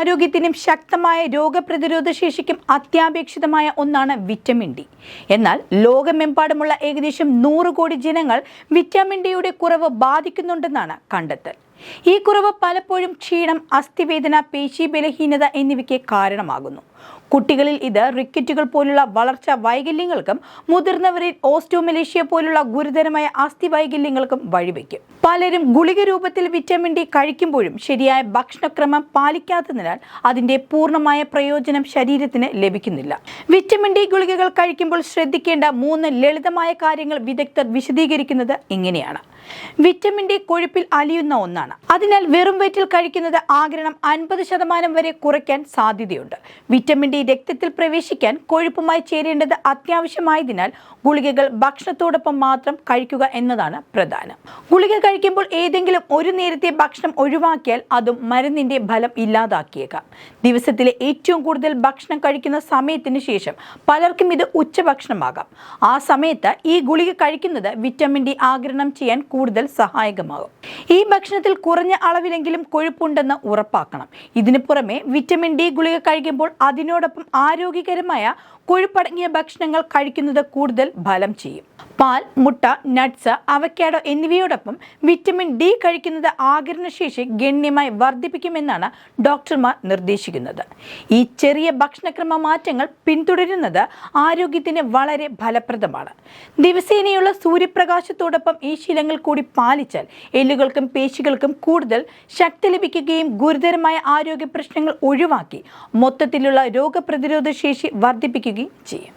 ആരോഗ്യത്തിനും ശക്തമായ രോഗപ്രതിരോധ ശേഷിക്കും അത്യാപേക്ഷിതമായ ഒന്നാണ് വിറ്റമിൻ ഡി. എന്നാൽ ലോകമെമ്പാടുമുള്ള ഏകദേശം നൂറ് കോടി ജനങ്ങൾ വിറ്റാമിൻ ഡിയുടെ കുറവ് ബാധിക്കുന്നുണ്ടെന്നാണ് കണ്ടെത്തൽ. ഈ കുറവ് പലപ്പോഴും ക്ഷീണം അസ്ഥിവേദന പേശി ബലഹീനത എന്നിവയ്ക്ക് കാരണമാകുന്നു. കുട്ടികളിൽ ഇത് റിക്കറ്റുകൾ പോലുള്ള വളർച്ചാ വൈകല്യങ്ങൾക്കും മുതിർന്നവരിൽ ഓസ്റ്റോമലേഷ്യ പോലുള്ള ഗുരുതരമായ അസ്ഥി വൈകല്യങ്ങൾക്കും വഴിവെക്കും. പലരും ഗുളിക രൂപത്തിൽ വിറ്റമിൻ ഡി കഴിക്കുമ്പോഴും ശരിയായ ഭക്ഷണക്രമം പാലിക്കാത്തതിനാൽ അതിന്റെ പൂർണമായ പ്രയോജനം ശരീരത്തിന് ലഭിക്കുന്നില്ല. വിറ്റമിൻ ഡി ഗുളികകൾ കഴിക്കുമ്പോൾ ശ്രദ്ധിക്കേണ്ട മൂന്ന് ലളിതമായ കാര്യങ്ങൾ വിദഗ്ധർ വിശദീകരിക്കുന്നത് ഇങ്ങനെയാണ്. വിറ്റമിൻ ഡി കൊഴുപ്പിൽ അലിയുന്ന ഒന്നാണ്. അതിനാൽ വെറും വയറ്റിൽ കഴിക്കുന്നത് ആഗിരണം അൻപത് ശതമാനം വരെ കുറയ്ക്കാൻ സാധ്യതയുണ്ട്. വിറ്റമിൻ ഡി രക്തത്തിൽ പ്രവേശിക്കാൻ കൊഴുപ്പുമായി ചേരേണ്ടത് അത്യാവശ്യമായതിനാൽ ഗുളികകൾ ഭക്ഷണത്തോടൊപ്പം മാത്രം കഴിക്കുക എന്നതാണ് പ്രധാനം. ഗുളിക കഴിക്കുമ്പോൾ ഏതെങ്കിലും ഒരു നേരത്തെ ഭക്ഷണം ഒഴിവാക്കിയാൽ അതും മരുന്നിന്റെ ഫലം ഇല്ലാതാക്കിയേക്കാം. ദിവസത്തിലെ ഏറ്റവും കൂടുതൽ ഭക്ഷണം കഴിക്കുന്ന സമയത്തിന് ശേഷം പലർക്കും ഇത് ഉച്ചഭക്ഷണമാകാം. ആ സമയത്ത് ഈ ഗുളിക കഴിക്കുന്നത് വിറ്റമിൻ ഡി ആഗിരണം ചെയ്യാൻ കൂടുതൽ സഹായകമാകും. ഈ ഭക്ഷണത്തിൽ കുറഞ്ഞ അളവിലെങ്കിലും കൊഴുപ്പുണ്ടെന്ന് ഉറപ്പാക്കണം. ഇതിനു പുറമെ വിറ്റമിൻ ഡി ഗുളിക കഴിക്കുമ്പോൾ അതിനോടൊപ്പം ആരോഗ്യകരമായ കൊഴുപ്പടങ്ങിയ ഭക്ഷണങ്ങൾ കഴിക്കുന്നത് കൂടുതൽ ഫലം ചെയ്യും. പാൽ മുട്ട നട്ട്സ് അവക്കാഡോ എന്നിവയോടൊപ്പം വിറ്റമിൻ ഡി കഴിക്കുന്നത് ആകിരണശേഷി ഗണ്യമായി വർദ്ധിപ്പിക്കുമെന്നാണ് ഡോക്ടർമാർ നിർദ്ദേശിക്കുന്നത്. ഈ ചെറിയ ഭക്ഷണക്രമ മാറ്റങ്ങൾ പിന്തുടരുന്നത് ആരോഗ്യത്തിന് വളരെ ഫലപ്രദമാണ്. ദിവസേനയുള്ള സൂര്യപ്രകാശത്തോടൊപ്പം ഈ ശീലങ്ങൾ കൂടി പാലിച്ചാൽ എല്ലുകൾക്കും പേശികൾക്കും കൂടുതൽ ശക്തി ലഭിക്കുകയും ഗുരുതരമായ ആരോഗ്യ പ്രശ്നങ്ങൾ ഒഴിവാക്കി മൊത്തത്തിലുള്ള രോഗപ്രതിരോധ ശേഷി വർദ്ധിപ്പിക്കുകയും ചെയ്യും.